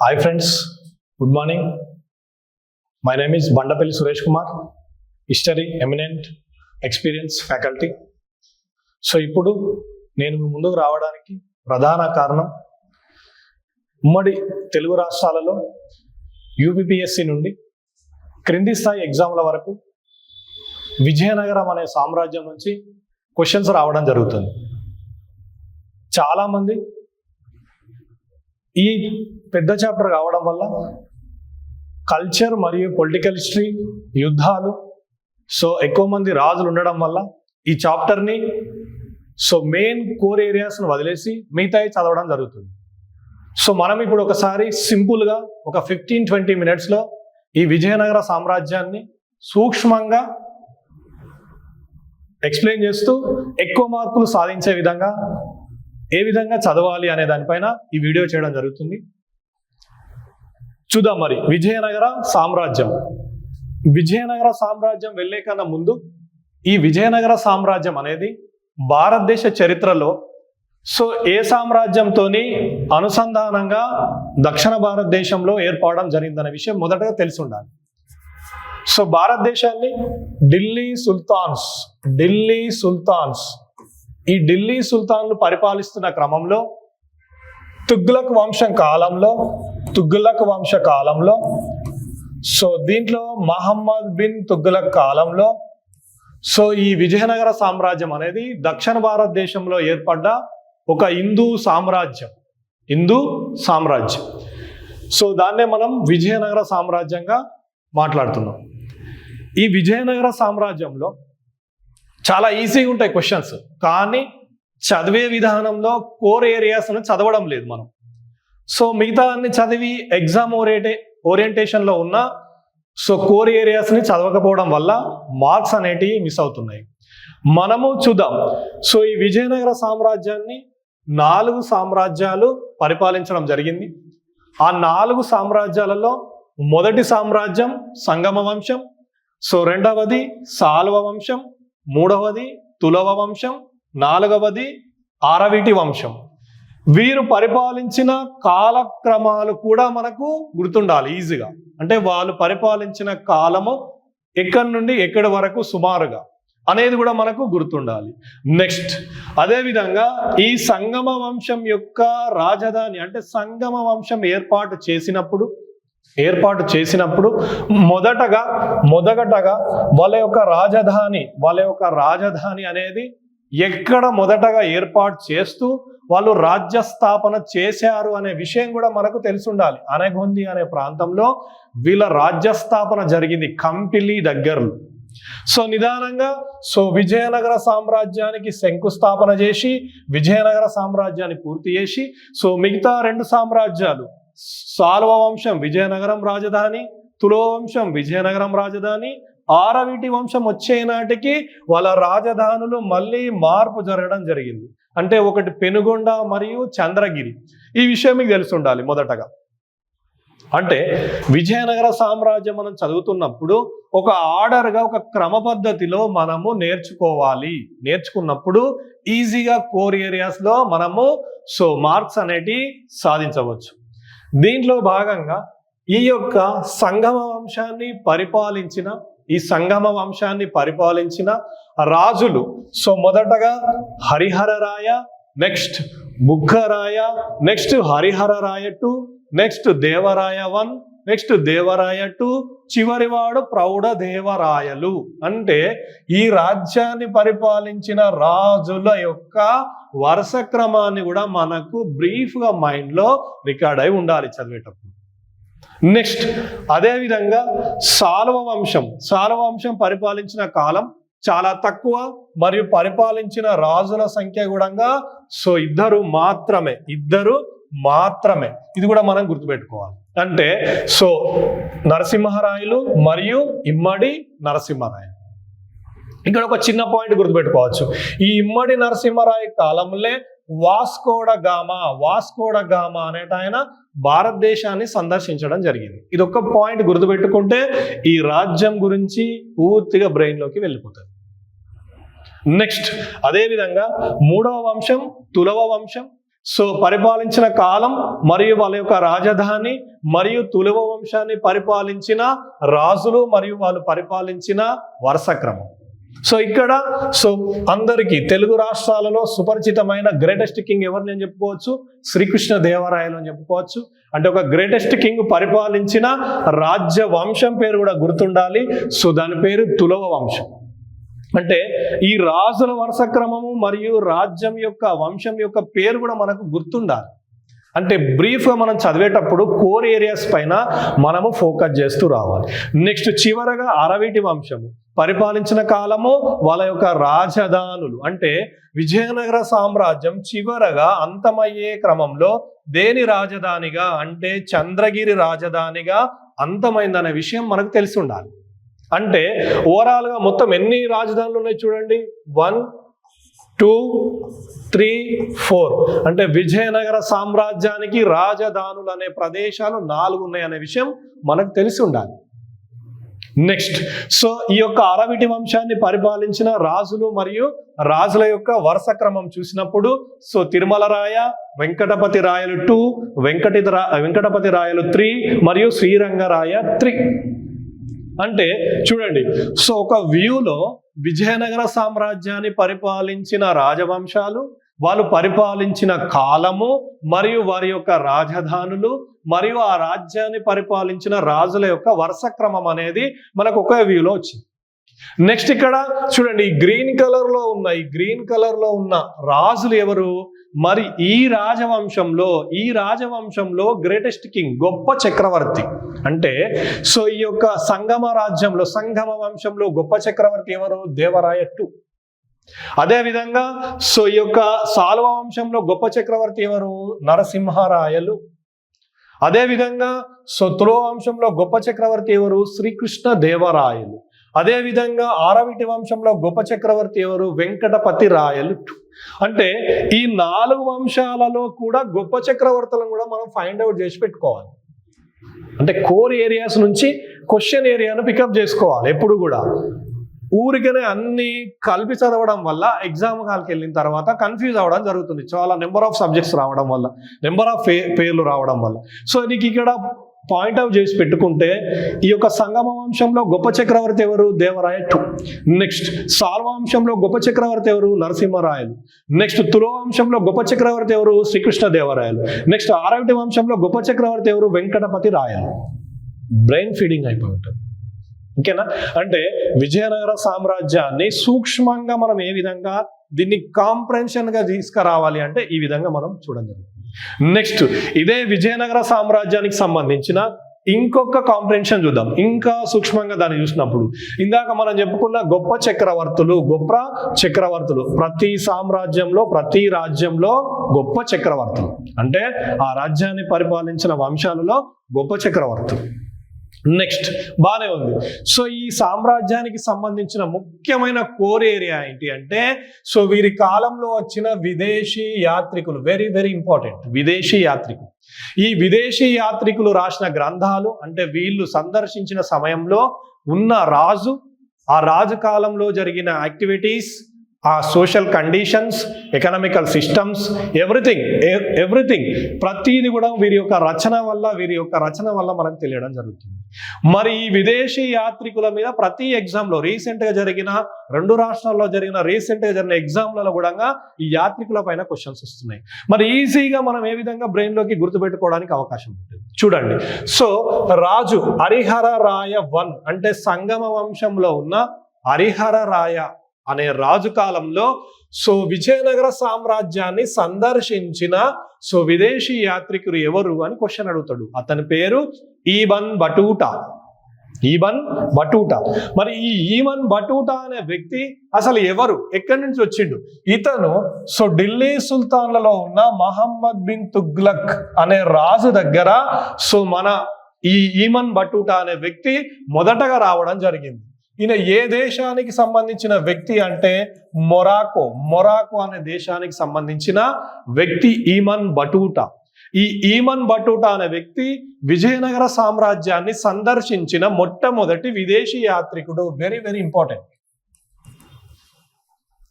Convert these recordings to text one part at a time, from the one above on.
Hi friends good morning my name is Bandapalli Suresh Kumar history eminent experience faculty so ఇప్పుడు నేను మీ ముందుకు రావడానికి ప్రధాన కారణం ఉమ్మడి తెలుగు రాష్ట్రాలలో యూపీపీఎస్సి నుండి క్రింది స్థాయి ఎగ్జామ్ల వరకు విజయనగరం అనే సామ్రాజ్యం నుంచి క్వశ్చన్స్ రావడం జరుగుతుంది. చాలామంది ఈ పెద్ద చాప్టర్ కావడం వల్ల కల్చర్ మరియు పొలిటికల్ హిస్టరీ యుద్ధాలు సో ఎక్కువ మంది రాజులు ఉండడం వల్ల ఈ చాప్టర్ని సో మెయిన్ కోర్ ఏరియాస్ను వదిలేసి మిగతాయి చదవడం జరుగుతుంది. సో మనం ఇప్పుడు ఒకసారి సింపుల్గా ఒక ఫిఫ్టీన్ ట్వంటీ మినిట్స్లో ఈ విజయనగర సామ్రాజ్యాన్ని సూక్ష్మంగా ఎక్స్ప్లెయిన్ చేస్తూ ఎక్కువ మార్కులు సాధించే విధంగా ఏ విధంగా చదవాలి అనే దానిపైన ఈ వీడియో చేయడం జరుగుతుంది. చూద్దాం మరి. విజయనగర సామ్రాజ్యం. విజయనగర సామ్రాజ్యం వెళ్ళే కన్నా ముందు ఈ విజయనగర సామ్రాజ్యం అనేది భారతదేశ చరిత్రలో సో ఏ సామ్రాజ్యంతో అనుసంధానంగా దక్షిణ భారతదేశంలో ఏర్పడడం జరిగిందనే విషయం మొదటగా తెలిసి ఉండాలి. సో భారతదేశాన్ని ఢిల్లీ సుల్తాన్స్ ఢిల్లీ సుల్తాన్స్ ఈ ఢిల్లీ సుల్తాన్లు పరిపాలిస్తున్న క్రమంలో తుగ్లక్ వంశం కాలంలో తుగ్లక్ వంశ కాలంలో సో దీంట్లో మహమ్మద్ బిన్ తుగ్లక్ కాలంలో సో ఈ విజయనగర సామ్రాజ్యం అనేది దక్షిణ భారతదేశంలో ఏర్పడ్డ ఒక హిందూ సామ్రాజ్యం హిందూ సామ్రాజ్యం. సో దాన్నే మనం విజయనగర సామ్రాజ్యంగా మాట్లాడుతున్నాం. ఈ విజయనగర సామ్రాజ్యంలో చాలా ఈజీగా ఉంటాయి క్వశ్చన్స్ కానీ చదివే విధానంలో కోర్ ఏరియాస్ను చదవడం లేదు మనం. సో మిగతా అన్ని చదివి ఎగ్జామ్ ఓరియంటే ఓరియంటేషన్లో ఉన్న సో కోర్ ఏరియాస్ని చదవకపోవడం వల్ల మార్క్స్ అనేటివి మిస్ అవుతున్నాయి. మనము చూద్దాం. సో ఈ విజయనగర సామ్రాజ్యాన్ని నాలుగు సామ్రాజ్యాలు పరిపాలించడం జరిగింది. ఆ నాలుగు సామ్రాజ్యాలలో మొదటి సామ్రాజ్యం సంగమ వంశం సో రెండవది సాల్వ వంశం మూడవది తులవ వంశం నాలుగవది ఆరవిటి వంశం. వీరు పరిపాలించిన కాలక్రమాలు కూడా మనకు గుర్తుండాలి ఈజీగా. అంటే వాళ్ళు పరిపాలించిన కాలము ఎక్కడి నుండి ఎక్కడి వరకు సుమారుగా అనేది కూడా మనకు గుర్తుండాలి. నెక్స్ట్ అదేవిధంగా ఈ సంగమ వంశం యొక్క రాజధాని అంటే సంగమ వంశం ఏర్పాటు చేసినప్పుడు ఏర్పాటు చేసినప్పుడు మొదటగా మొదటగా వాళ్ళ యొక్క రాజధాని వాళ్ళ యొక్క రాజధాని అనేది ఎక్కడ మొదటగా ఏర్పాటు చేస్తూ వాళ్ళు రాజ్య స్థాపన చేశారు అనే విషయం కూడా మనకు తెలిసి ఉండాలి అనగొంది అనే ప్రాంతంలో వీళ్ళ రాజ్య స్థాపన జరిగింది కంపిలి దగ్గరలో. సో నిదానంగా సో విజయనగర సామ్రాజ్యానికి శంకుస్థాపన చేసి విజయనగర సామ్రాజ్యాన్ని పూర్తి చేసి సో మిగతా రెండు సామ్రాజ్యాలు సాల్వ వంశం విజయనగరం రాజధాని తులో వంశం విజయనగరం రాజధాని ఆరవిటి వంశం వచ్చే నాటికి వాళ్ళ రాజధానులు మళ్ళీ మార్పు జరగడం జరిగింది. అంటే ఒకటి పెనుగొండ మరియు చంద్రగిరి. ఈ విషయం మీకు తెలిసి ఉండాలి మొదటగా. అంటే విజయనగర సామ్రాజ్యం మనం చదువుతున్నప్పుడు ఒక ఆర్డర్గా ఒక క్రమ పద్ధతిలో మనము నేర్చుకోవాలి. నేర్చుకున్నప్పుడు ఈజీగా కోర్ ఏరియాస్లో మనము సో మార్క్స్ అనేటివి సాధించవచ్చు. దీంట్లో భాగంగా ఈ యొక్క సంగమ వంశాన్ని పరిపాలించిన ఈ సంగమ వంశాన్ని పరిపాలించిన రాజులు. సో మొదటగా Harihararaya next Bukkaraya next Harihararaya two next Devaraya one next Devaraya two చివరివాడు Praudha Devarayalu. అంటే ఈ రాజ్యాన్ని పరిపాలించిన రాజుల యొక్క వరుస క్రమాన్ని కూడా మనకు బ్రీఫ్గా మైండ్లో రికార్డ్ అయి ఉండాలి చదివేటప్పుడు. నెక్స్ట్ అదేవిధంగా సాల్వ వంశం. సాల్వ వంశం పరిపాలించిన కాలం చాలా తక్కువ మరియు పరిపాలించిన రాజుల సంఖ్య కూడా సో ఇద్దరు మాత్రమే. ఇద్దరు మాత్రమే. ఇది కూడా మనం గుర్తుపెట్టుకోవాలి. అంటే సో నరసింహరాయలు మరియు ఇమ్మడి నరసింహరాయలు. ఇక్కడ ఒక చిన్న పాయింట్ గుర్తుపెట్టుకోవచ్చు. ఈ ఇమ్మడి నరసింహరాయ కాలంలో వాస్కోడ గామా వాస్కోడ గామా అనేట ఆయన భారతదేశాన్ని సందర్శించడం జరిగింది. ఇది ఒక పాయింట్ గుర్తుపెట్టుకుంటే ఈ రాజ్యం గురించి పూర్తిగా బ్రెయిన్లోకి వెళ్ళిపోతుంది. నెక్స్ట్ అదేవిధంగా మూడవ వంశం తులవ వంశం సో పరిపాలించిన కాలం మరియు వాళ్ళ యొక్క రాజధాని మరియు తులువ వంశాన్ని పరిపాలించిన రాజులు మరియు వాళ్ళు పరిపాలించిన వరుస క్రమం. సో ఇక్కడ సో అందరికీ తెలుగు రాష్ట్రాలలో సుపరిచితమైన గ్రేటెస్ట్ కింగ్ ఎవరిని అని చెప్పుకోవచ్చు? శ్రీకృష్ణ దేవరాయలు అని చెప్పుకోవచ్చు. అంటే ఒక గ్రేటెస్ట్ కింగ్ పరిపాలించిన రాజ్య వంశం పేరు కూడా గుర్తుండాలి. సో దాని పేరు తులవ వంశం. అంటే ఈ రాజుల వరుస క్రమము మరియు రాజ్యం యొక్క వంశం యొక్క పేరు కూడా మనకు గుర్తుండాలి. అంటే బ్రీఫ్గా మనం చదివేటప్పుడు కోర్ ఏరియాస్ పైన మనము ఫోకస్ చేస్తూ రావాలి. నెక్స్ట్ చివరగా అరవిటి వంశము. పరిపాలించిన కాలము వాళ్ళ యొక్క రాజధానులు. అంటే విజయనగర సామ్రాజ్యం చివరగా అంతమయ్యే క్రమంలో దేని రాజధానిగా? అంటే చంద్రగిరి రాజధానిగా అంతమైందనే విషయం మనకు తెలిసి ఉండాలి. అంటే ఓవరాల్గా మొత్తం ఎన్ని రాజధానులు ఉన్నాయి చూడండి? One two three four. అంటే విజయనగర సామ్రాజ్యానికి రాజధానులు అనే ప్రదేశాలు నాలుగు ఉన్నాయి అనే విషయం మనకు తెలిసి ఉండాలి. నెక్స్ట్ సో ఈ యొక్క అరవిటి వంశాన్ని పరిపాలించిన రాజులు మరియు రాజుల యొక్క వరుస క్రమం చూసినప్పుడు so Tirumala Raya Venkatapati Rayalu two Venkati Venkatapati Rayalu three మరియు శ్రీరంగరాయ త్రీ అంటే చూడండి సో ఒక వ్యూలో విజయనగర సామ్రాజ్యాన్ని పరిపాలించిన రాజవంశాలు వాళ్ళు పరిపాలించిన కాలము మరియు వారి యొక్క రాజధానులు మరియు ఆ రాజ్యాన్ని పరిపాలించిన రాజుల యొక్క వరుస క్రమం అనేది మనకు ఒక వ్యూలో వచ్చింది. నెక్స్ట్ ఇక్కడ చూడండి ఈ గ్రీన్ కలర్లో ఉన్న ఈ గ్రీన్ కలర్లో ఉన్న రాజులు ఎవరు? మరి ఈ రాజవంశంలో ఈ రాజవంశంలో గ్రేటెస్ట్ కింగ్ గొప్ప చక్రవర్తి. అంటే సో ఈ యొక్క సంగమ రాజ్యంలో సంగమ వంశంలో గొప్ప చక్రవర్తి ఎవరు? దేవరాయ టూ అదే విధంగా సో ఈ యొక్క సాల్వ వంశంలో గొప్ప చక్రవర్తి ఎవరు? నరసింహరాయలు. అదే విధంగా సో తులో వంశంలో గొప్ప చక్రవర్తి ఎవరు? శ్రీకృష్ణ దేవరాయలు అదేవిధంగా ఆరవిటి వంశంలో గొప్ప చక్రవర్తి ఎవరు? వెంకటపతి రాయలు. అంటే ఈ నాలుగు వంశాలలో కూడా గొప్ప చక్రవర్తులను కూడా మనం ఫైండ్ అవుట్ చేసి పెట్టుకోవాలి. అంటే కోర్ ఏరియాస్ నుంచి క్వశ్చన్ ఏరియాను పికప్ చేసుకోవాలి ఎప్పుడు కూడా. ఊరికనే అన్ని కలిపి చదవడం వల్ల ఎగ్జామ్ హాల్కి వెళ్ళిన తర్వాత కన్ఫ్యూజ్ అవ్వడం జరుగుతుంది. చాలా నెంబర్ ఆఫ్ సబ్జెక్ట్స్ రావడం వల్ల నెంబర్ ఆఫ్ పేర్లు రావడం వల్ల. సో నీకు ఇక్కడ పాయింట్ అవుట్ చేసి పెట్టుకుంటే ఈ యొక్క సంగమ వంశంలో గొప్ప చక్రవర్తి ఎవరు? దేవరాయ నెక్స్ట్ సాల్వవంశంలో గొప్ప చక్రవర్తి ఎవరు? నరసింహరాయలు. నెక్స్ట్ తులో వంశంలో గొప్ప చక్రవర్తి ఎవరు? శ్రీకృష్ణ దేవరాయలు. నెక్స్ట్ ఆరవటి వంశంలో గొప్ప చక్రవర్తి ఎవరు? వెంకటపతి రాయలు. బ్రెయిన్ ఫీడింగ్ అయిపోయి ఉంటుంది ఓకేనా? అంటే విజయనగర సామ్రాజ్యాన్ని సూక్ష్మంగా మనం ఏ విధంగా దీన్ని కాంప్రెన్షన్గా తీసుకురావాలి అంటే ఈ విధంగా మనం చూడడం నెక్స్ట్ ఇదే విజయనగర సామ్రాజ్యానికి సంబంధించిన ఇంకొక కాంప్రెన్షన్ చూద్దాం. ఇంకా సూక్ష్మంగా దాన్ని చూసినప్పుడు ఇందాక మనం చెప్పుకున్న గొప్ప చక్రవర్తులు గొప్ప చక్రవర్తులు ప్రతి సామ్రాజ్యంలో ప్రతి రాజ్యంలో గొప్ప చక్రవర్తులు. అంటే ఆ రాజ్యాన్ని పరిపాలించిన వంశాలలో గొప్ప చక్రవర్తులు. నెక్స్ట్ బాగానే ఉంది. సో ఈ సామ్రాజ్యానికి సంబంధించిన ముఖ్యమైన కోర్ ఏరియా ఏంటి అంటే సో వీరి కాలంలో వచ్చిన విదేశీ యాత్రికులు వెరీ వెరీ ఇంపార్టెంట్ విదేశీ యాత్రికులు. ఈ విదేశీ యాత్రికులు రాసిన గ్రంథాలు అంటే వీళ్ళు సందర్శించిన సమయంలో ఉన్న రాజు ఆ రాజు కాలంలో జరిగిన యాక్టివిటీస్ ఆ social conditions economical systems everything everything ప్రతిది కూడా వీరి యొక్క రచన వల్ల వీరి యొక్క రచన వల్ల మనకు తెలియడం జరుగుతుంది. మరి ఈ విదేశీ యాత్రికుల మీద ప్రతి ఎగ్జామ్లో రీసెంట్గా జరిగిన రెండు రాష్ట్రాల్లో జరిగిన రీసెంట్గా జరిగిన ఎగ్జామ్లలో కూడా ఈ యాత్రికుల పైన క్వశ్చన్స్ వస్తున్నాయి. మరి ఈజీగా మనం ఏ విధంగా బ్రెయిన్లోకి గుర్తుపెట్టుకోవడానికి అవకాశం ఉంటుంది? చూడండి. సో రాజు హరిహర రాయ వన్ అంటే సంగమ వంశంలో ఉన్న హరిహర రాయ అనే రాజు కాలంలో సో విజయనగర సామ్రాజ్యాన్ని సందర్శించిన సో విదేశీ యాత్రికులు ఎవరు అని క్వశ్చన్ అడుగుతాడు. అతని పేరు ఈబన్ బటూటా. ఈబన్ బటూటా. మరి ఈ ఈమన్ బటూటా అనే వ్యక్తి అసలు ఎవరు? ఎక్కడి నుంచి వచ్చిండు? ఇతను సో ఢిల్లీ సుల్తాన్లలో ఉన్న మహమ్మద్ బిన్ తుగ్లక్ అనే రాజు దగ్గర సో మన ఈ ఈమన్ బటూటా అనే వ్యక్తి మొదటగా రావడం జరిగింది. ఈయన ఏ దేశానికి సంబంధించిన వ్యక్తి అంటే మొరాకో. మొరాకో అనే దేశానికి సంబంధించిన వ్యక్తి ఈమన్ బటూటా. ఈ ఈమన్ బటూటా అనే వ్యక్తి విజయనగర సామ్రాజ్యాన్ని సందర్శించిన మొట్టమొదటి విదేశీ యాత్రికుడు. Very very important.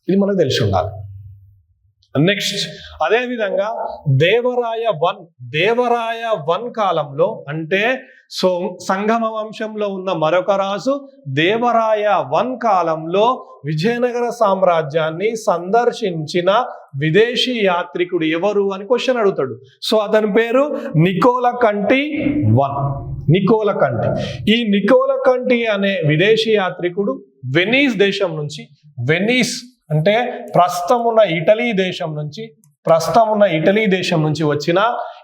ఇది మనకు తెలిసి ఉండాలి. నెక్స్ట్ అదేవిధంగా దేవరాయ వన్ దేవరాయ వన్ కాలంలో అంటే సో సంగమ వంశంలో ఉన్న మరొక రాజు దేవరాయ వన్ కాలంలో విజయనగర సామ్రాజ్యాన్ని సందర్శించిన విదేశీ యాత్రికుడు ఎవరు అని క్వశ్చన్ అడుగుతాడు. సో అతని పేరు నికోల కంటి వన్. నికోల కంటి ఈ నికోల కంటి అనే విదేశీ యాత్రికుడు వెనీస్ దేశం నుంచి వెనీస్ అంటే ప్రస్తుతం ఉన్న ఇటలీ దేశం నుంచి ప్రస్తుతం ఉన్న ఇటలీ దేశం నుంచి వచ్చిన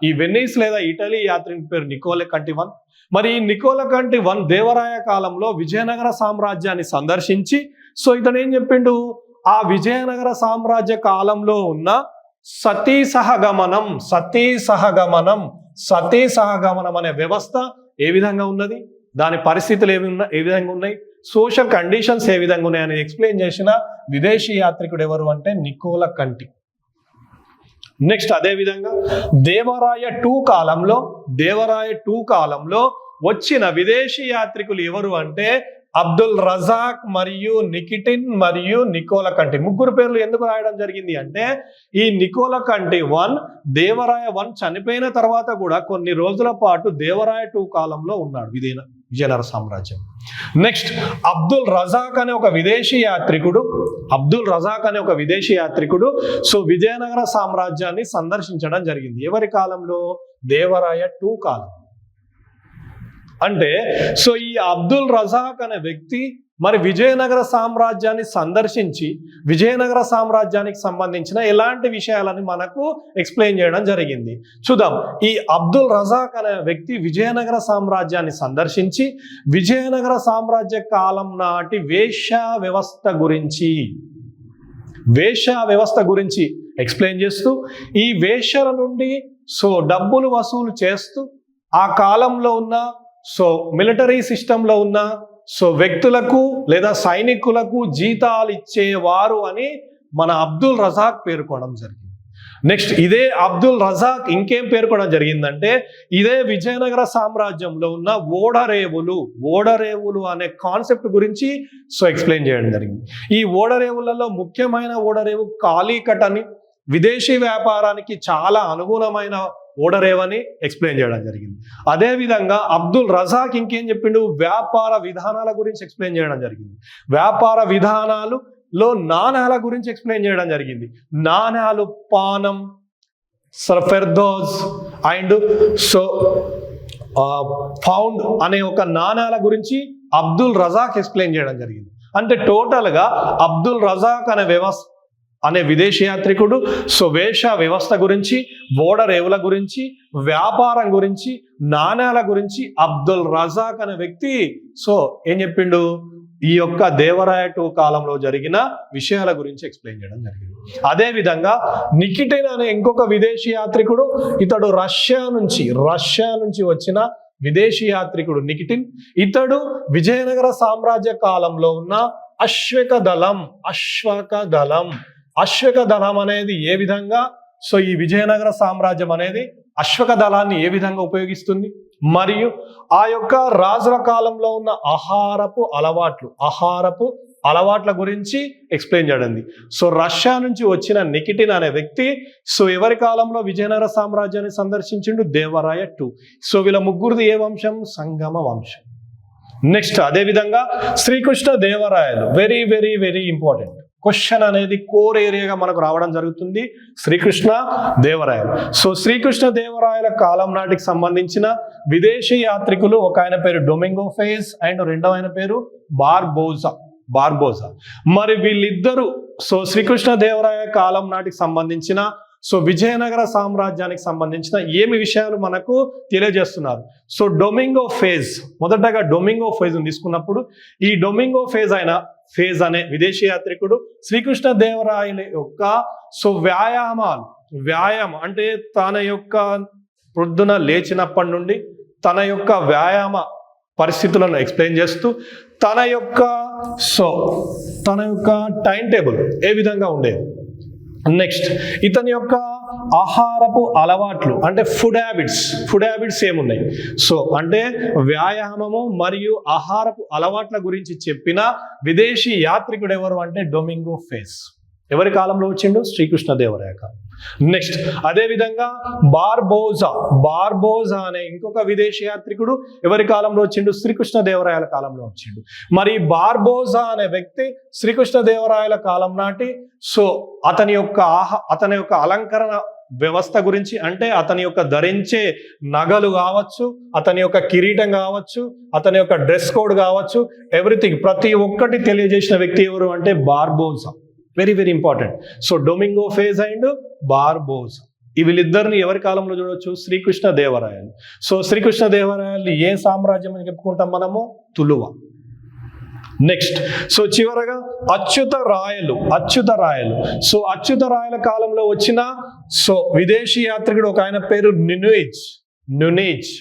ఈ వెన్నీస్ లేదా ఇటలీ యాత్రికుడి పేరు నికోల కంటి వన్. మరి ఈ నికోల కంటి వన్ దేవరాయ కాలంలో విజయనగర సామ్రాజ్యాన్ని సందర్శించి సో ఇతను ఏం చెప్పిండు? ఆ విజయనగర సామ్రాజ్య కాలంలో ఉన్న సతీ సహగమనం సతీ సహగమనం సతీ సహగమనం అనే వ్యవస్థ ఏ విధంగా ఉన్నది? దాని పరిస్థితులు ఏవి ఉన్నా ఏ విధంగా ఉన్నాయి? సోషల్ కండిషన్స్ ఏ విధంగా ఉన్నాయని ఎక్స్ప్లెయిన్ చేసిన విదేశీ యాత్రికుడు ఎవరు అంటే నికోల కంటి. నెక్స్ట్ అదే విధంగా దేవరాయ టూ కాలంలో దేవరాయ టూ కాలంలో వచ్చిన విదేశీ యాత్రికులు ఎవరు అంటే అబ్దుల్ రజాక్ మరియు నికిటిన్ మరియు నికోల కంటి. ముగ్గురు పేర్లు ఎందుకు రాయడం జరిగింది అంటే ఈ నికోల కంటి వన్ దేవరాయ వన్ చనిపోయిన తర్వాత కూడా కొన్ని రోజుల పాటు దేవరాయ టూ కాలంలో ఉన్నాడు. విదేనా విజయనగర సామ్రాజ్యం. నెక్స్ట్ అబ్దుల్ రజాక్ అనే ఒక విదేశీ యాత్రికుడు అబ్దుల్ రజాక్ అనే ఒక విదేశీ యాత్రికుడు సో విజయనగర సామ్రాజ్యాన్ని సందర్శించడం జరిగింది. ఎవరి కాలంలో? దేవరాయ టూ కాలం. అంటే సో ఈ అబ్దుల్ రజాక్ అనే వ్యక్తి మరి విజయనగర సామ్రాజ్యాన్ని సందర్శించి విజయనగర సామ్రాజ్యానికి సంబంధించిన ఎలాంటి విషయాలని మనకు ఎక్స్ప్లెయిన్ చేయడం జరిగింది. చూద్దాం. ఈ అబ్దుల్ రజాక్ అనే వ్యక్తి విజయనగర సామ్రాజ్యాన్ని సందర్శించి విజయనగర సామ్రాజ్య కాలం నాటి వేష వ్యవస్థ గురించి వేష వ్యవస్థ గురించి ఎక్స్ప్లెయిన్ చేస్తూ ఈ వేషల నుండి సో డబ్బులు వసూలు చేస్తూ ఆ కాలంలో ఉన్న సో మిలిటరీ సిస్టంలో ఉన్న సో వ్యక్తులకు లేదా సైనికులకు జీతాలు ఇచ్చేవారు అని మన అబ్దుల్ రజాక్ పేర్కోవడం జరిగింది. నెక్స్ట్ ఇదే అబ్దుల్ రజాక్ ఇంకేం పేర్కోవడం జరిగిందంటే ఇదే విజయనగర సామ్రాజ్యంలో ఉన్న ఓడరేవులు ఓడరేవులు అనే కాన్సెప్ట్ గురించి సో ఎక్స్ప్లెయిన్ చేయడం జరిగింది. ఈ ఓడరేవులలో ముఖ్యమైన ఓడరేవు కాళీకట్ అని విదేశీ వ్యాపారానికి చాలా అనుగుణమైన ఓడరేవని ఎక్స్ప్లెయిన్ చేయడం జరిగింది. అదేవిధంగా అబ్దుల్ రజాక్ ఇంకేం చెప్పిండు? వ్యాపార విధానాల గురించి ఎక్స్ప్లెయిన్ చేయడం జరిగింది. వ్యాపార విధానాలు లో నాణాల గురించి ఎక్స్ప్లెయిన్ చేయడం జరిగింది. నాణాలు పానం సర్ఫెర్దోస్ అండ్ సో ఫౌండ్ అనే ఒక నాణాల గురించి అబ్దుల్ రజాక్ ఎక్స్ప్లెయిన్ చేయడం జరిగింది. అంటే టోటల్గా అబ్దుల్ రజాక్ అనే వ్యవస్థ అనే విదేశీ యాత్రికుడు సో వ్యవస్థ గురించి ఓడరేవుల గురించి వ్యాపారం గురించి నాణ్యాల గురించి అబ్దుల్ రజాక్ అనే వ్యక్తి. సో ఏం చెప్పిండు? ఈ యొక్క దేవరాయ టూ కాలంలో జరిగిన విషయాల గురించి ఎక్స్ప్లెయిన్ చేయడం జరిగింది. అదేవిధంగా విధంగా అనే ఇంకొక విదేశీ యాత్రికుడు ఇతడు రష్యా నుంచి రష్యా నుంచి వచ్చిన విదేశీ యాత్రికుడు నికిటిన్ ఇతడు విజయనగర సామ్రాజ్య కాలంలో ఉన్న అశ్వక దళం అశ్వక దళం అశ్వక దళం అనేది ఏ విధంగా? సో ఈ విజయనగర సామ్రాజ్యం అనేది అశ్వక దళాన్ని ఏ విధంగా ఉపయోగిస్తుంది? మరియు ఆ యొక్క రాజుల కాలంలో ఉన్న ఆహారపు అలవాట్లు ఆహారపు అలవాట్ల గురించి ఎక్స్ప్లెయిన్ చేయడండి సో రష్యా నుంచి వచ్చిన నికిటిన్ అనే వ్యక్తి సో ఎవరి కాలంలో విజయనగర సామ్రాజ్యాన్ని సందర్శించిండు? దేవరాయ టూ. సో వీళ్ళ ముగ్గురిది ఏ వంశం? సంగమ వంశం. నెక్స్ట్ అదేవిధంగా Srikrishna Devarayalu. Very very very important. Question అనేది కోర్ ఏరియాగా మనకు రావడం జరుగుతుంది. శ్రీకృష్ణ దేవరాయలు. సో శ్రీకృష్ణ దేవరాయల కాలం నాటికి సంబంధించిన విదేశీ యాత్రికులు ఒక ఆయన పేరు డొమింగో ఫేజ్ అండ్ రెండవ ఆయన పేరు బార్బోజా బార్బోజా మరి వీళ్ళిద్దరూ సో శ్రీకృష్ణ దేవరాయ కాలం నాటికి సంబంధించిన సో విజయనగర సామ్రాజ్యానికి సంబంధించిన ఏమి విషయాలు మనకు తెలియజేస్తున్నారు? సో డొమింగో ఫేజ్ మొదటగా డొమింగో ఫేజ్ తీసుకున్నప్పుడు ఈ డొమింగో ఫేజ్ అయిన ఫేజ్ అనే విదేశీ యాత్రికుడు శ్రీకృష్ణ దేవరాయల యొక్క సో వ్యాయామాలు వ్యాయామం అంటే తన యొక్క ప్రొద్దున లేచినప్పటి నుండి తన యొక్క వ్యాయామ పరిస్థితులను ఎక్స్ప్లెయిన్ చేస్తూ తన యొక్క సో తన యొక్క టైం టేబుల్ ఏ విధంగా ఉండేది? నెక్స్ట్ ఇతని యొక్క ఆహారపు అలవాట్లు అంటే ఫుడ్ హ్యాబిట్స్ ఫుడ్ హ్యాబిట్స్ ఏమున్నాయి? సో అంటే వ్యాయామము మరియు ఆహారపు అలవాట్ల గురించి చెప్పిన విదేశీ యాత్రికుడు ఎవరు అంటే? డొమింగో ఫేస్ ఎవరి కాలంలో వచ్చిండు? శ్రీకృష్ణదేవరాయ కాలం. నెక్స్ట్ అదే విధంగా బార్బోజా. బార్బోజా అనే ఇంకొక విదేశీ యాత్రికుడు ఎవరి కాలంలో వచ్చిండు? శ్రీకృష్ణదేవరాయల కాలంలో వచ్చిండు. మరి బార్బోజా అనే వ్యక్తి శ్రీకృష్ణదేవరాయల కాలం నాటి సో అతని యొక్క ఆహ అతని యొక్క అలంకరణ వ్యవస్థ గురించి అంటే అతని యొక్క ధరించే నగలు కావచ్చు అతని యొక్క కిరీటం కావచ్చు అతని యొక్క డ్రెస్ కోడ్ కావచ్చు ఎవ్రీథింగ్ ప్రతి ఒక్కటి తెలియజేసిన వ్యక్తి ఎవరు అంటే Barbosa. Very very important so Domingo Paes and Barbosa వీళ్ళిద్దరిని ఎవరి కాలంలో చూడవచ్చు శ్రీకృష్ణ దేవరాయలు. సో శ్రీకృష్ణ దేవరాయలు ఏ సామ్రాజ్యం అని చెప్పుకుంటాం మనము? తులువ. నెక్స్ట్ సో చివరగా అచ్యుత రాయలు అచ్యుత రాయలు. సో అచ్యుత రాయల కాలంలో వచ్చిన సో విదేశీ యాత్రికుడు ఒక ఆయన పేరు నునీజ్. నునీజ్.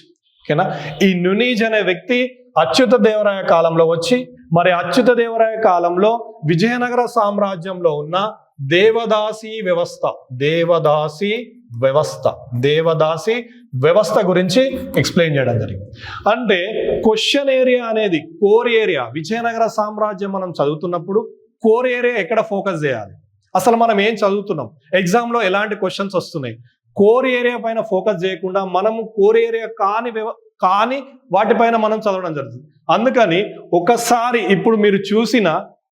ఓకేనా? ఈ నునీజ్ అనే వ్యక్తి అచ్యుత దేవరాయ కాలంలో వచ్చి మరి అచ్యుత దేవరాయ కాలంలో విజయనగర సామ్రాజ్యంలో ఉన్న దేవదాసి వ్యవస్థ దేవదాసి వ్యవస్థ దేవదాసి వ్యవస్థ గురించి ఎక్స్ప్లెయిన్ చేయడం జరిగింది. అంటే క్వశ్చన్ ఏరియా అనేది కోర్ ఏరియా విజయనగర సామ్రాజ్యం మనం చదువుతున్నప్పుడు కోర్ ఏరియా ఎక్కడ ఫోకస్ చేయాలి? అసలు మనం ఏం చదువుతున్నాం? ఎగ్జామ్లో ఎలాంటి క్వశ్చన్స్ వస్తున్నాయి? కోర్ ఏరియా పైన ఫోకస్ చేయకుండా మనము కోర్ ఏరియా కాని వ్యవ- కానీ వాటిపైన మనం చదవడం జరుగుతుంది. అందుకని ఒకసారి ఇప్పుడు మీరు చూసిన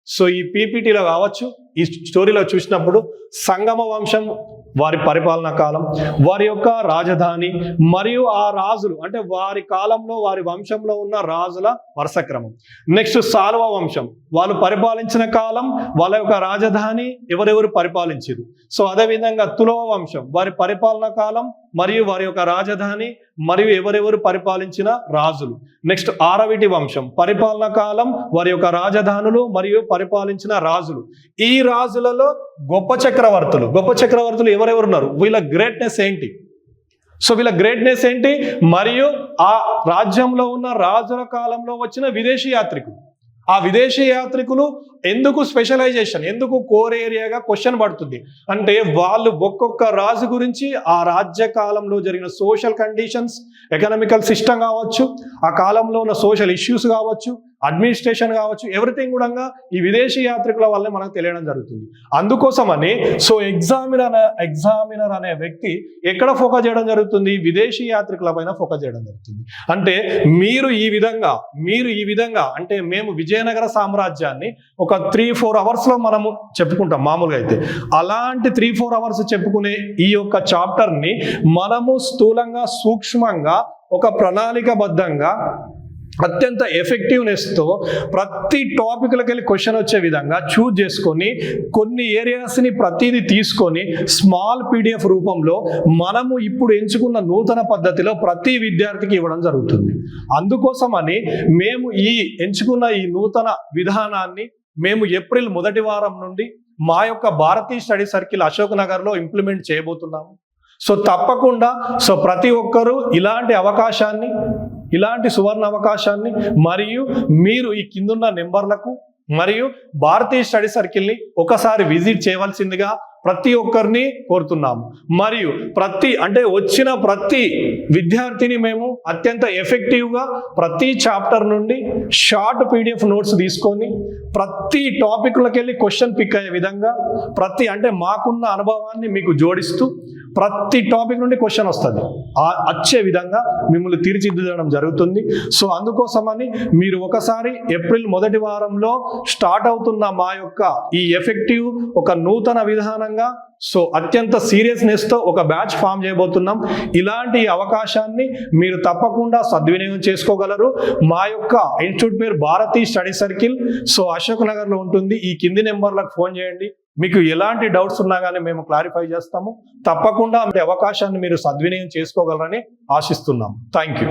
సో ఈ పీపీటీలో కావచ్చు ఈ స్టోరీలో చూసినప్పుడు సంగమ వంశం వారి పరిపాలనా కాలం వారి యొక్క రాజధాని మరియు ఆ రాజులు అంటే వారి కాలంలో వారి వంశంలో ఉన్న రాజుల వరుస క్రమం నెక్స్ట్ సాల్వ వంశం. వాళ్ళు పరిపాలించిన కాలం వాళ్ళ యొక్క రాజధాని ఎవరెవరు పరిపాలించారు సో అదేవిధంగా తులవ వంశం. వారి పరిపాలనా కాలం మరియు వారి యొక్క రాజధాని మరియు ఎవరెవరు పరిపాలించిన రాజులు? నెక్స్ట్ ఆరవిటి వంశం. పరిపాలనా కాలం వారి యొక్క రాజధానులు మరియు పరిపాలించిన రాజులు. ఈ రాజులలో గొప్ప చక్రవర్తులు. గొప్ప చక్రవర్తులు ఎవరెవరు ఉన్నారు? వీళ్ళ గ్రేట్నెస్ ఏంటి? సో వీళ్ళ గ్రేట్నెస్ ఏంటి? మరియు ఆ రాజ్యంలో ఉన్న రాజుల కాలంలో వచ్చిన విదేశీ యాత్రికులు. ఆ విదేశీ యాత్రికులు ఎందుకు స్పెషలైజేషన్ ఎందుకు కోర్ ఏరియాగా క్వశ్చన్ పడుతుంది? అంటే వాళ్ళు ఒక్కొక్క రాజు గురించి ఆ రాజ్య కాలంలో జరిగిన సోషల్ కండిషన్స్ ఎకనామికల్ సిస్టమ్ కావచ్చు ఆ కాలంలో ఉన్న సోషల్ ఇష్యూస్ కావచ్చు అడ్మినిస్ట్రేషన్ కావచ్చు ఎవ్రీథింగ్ కూడా ఈ విదేశీ యాత్రికుల వల్లే మనకు తెలియడం జరుగుతుంది. అందుకోసమని సో ఎగ్జామినర్ అనే ఎగ్జామినర్ అనే వ్యక్తి ఎక్కడ ఫోకస్ చేయడం జరుగుతుంది? విదేశీ యాత్రికుల పైన ఫోకస్ చేయడం జరుగుతుంది. అంటే మీరు ఈ విధంగా మీరు ఈ విధంగా అంటే మేము విజయనగర సామ్రాజ్యాన్ని ఒక త్రీ ఫోర్ అవర్స్లో మనము చెప్పుకుంటాం మామూలుగా అయితే. అలాంటి త్రీ ఫోర్ అవర్స్ చెప్పుకునే ఈ యొక్క చాప్టర్ని మనము స్థూలంగా సూక్ష్మంగా ఒక ప్రణాళికబద్ధంగా అత్యంత ఎఫెక్టివ్నెస్తో ప్రతి టాపిక్లకి వెళ్ళి క్వశ్చన్ వచ్చే విధంగా చూజ్ చేసుకొని కొన్ని ఏరియాస్ని ప్రతిదీ తీసుకొని స్మాల్ పీడిఎఫ్ రూపంలో మనము ఇప్పుడు ఎంచుకున్న నూతన పద్ధతిలో ప్రతి విద్యార్థికి ఇవ్వడం జరుగుతుంది. అందుకోసమని మేము ఈ ఎంచుకున్న ఈ నూతన విధానాన్ని మేము ఏప్రిల్ మొదటి వారం నుండి మా యొక్క భారతీయ స్టడీ సర్కిల్ అశోక్ నగర్లో ఇంప్లిమెంట్ చేయబోతున్నాము. సో తప్పకుండా సో ప్రతి ఒక్కరూ ఇలాంటి అవకాశాన్ని ఇలాంటి సువర్ణ అవకాశాన్ని మరియు మీరు ఈ కిందున్న నెంబర్లకు మరియు భారతీయ స్టడీ సర్కిల్ని ఒకసారి విజిట్ చేయవలసిందిగా ప్రతి ఒక్కరిని కోరుతున్నాము మరియు ప్రతి అంటే వచ్చిన ప్రతి విద్యార్థిని మేము అత్యంత ఎఫెక్టివ్గా ప్రతి చాప్టర్ నుండి షార్ట్ పీడిఎఫ్ నోట్స్ తీసుకొని ప్రతి టాపిక్లకి వెళ్ళి క్వశ్చన్ పిక్ అయ్యే విధంగా ప్రతి అంటే మాకున్న అనుభవాన్ని మీకు జోడిస్తూ ప్రతి టాపిక్ నుండి క్వశ్చన్ వస్తుంది. వచ్చే విధంగా మిమ్మల్ని తీర్చిదిద్దడం జరుగుతుంది. సో అందుకోసమని మీరు ఒకసారి ఏప్రిల్ మొదటి వారంలో స్టార్ట్ అవుతున్న మా యొక్క ఈ ఎఫెక్టివ్ ఒక నూతన విధానంగా సో అత్యంత సీరియస్నెస్తో ఒక బ్యాచ్ ఫామ్ చేయబోతున్నాం. ఇలాంటి అవకాశాన్ని మీరు తప్పకుండా సద్వినియోగం చేసుకోగలరు. మా యొక్క ఇన్స్టిట్యూట్ పేరు Bharati study circle. So Ashok నగర్లో ఉంటుంది. ఈ కింది నెంబర్లకు ఫోన్ చేయండి. మీకు ఎలాంటి డౌట్స్ ఉన్నా కానీ మేము క్లారిఫై చేస్తాము. తప్పకుండా అంటే అవకాశాన్ని మీరు సద్వినియోగం చేసుకోగలరని ఆశిస్తున్నాం థ్యాంక్ యూ.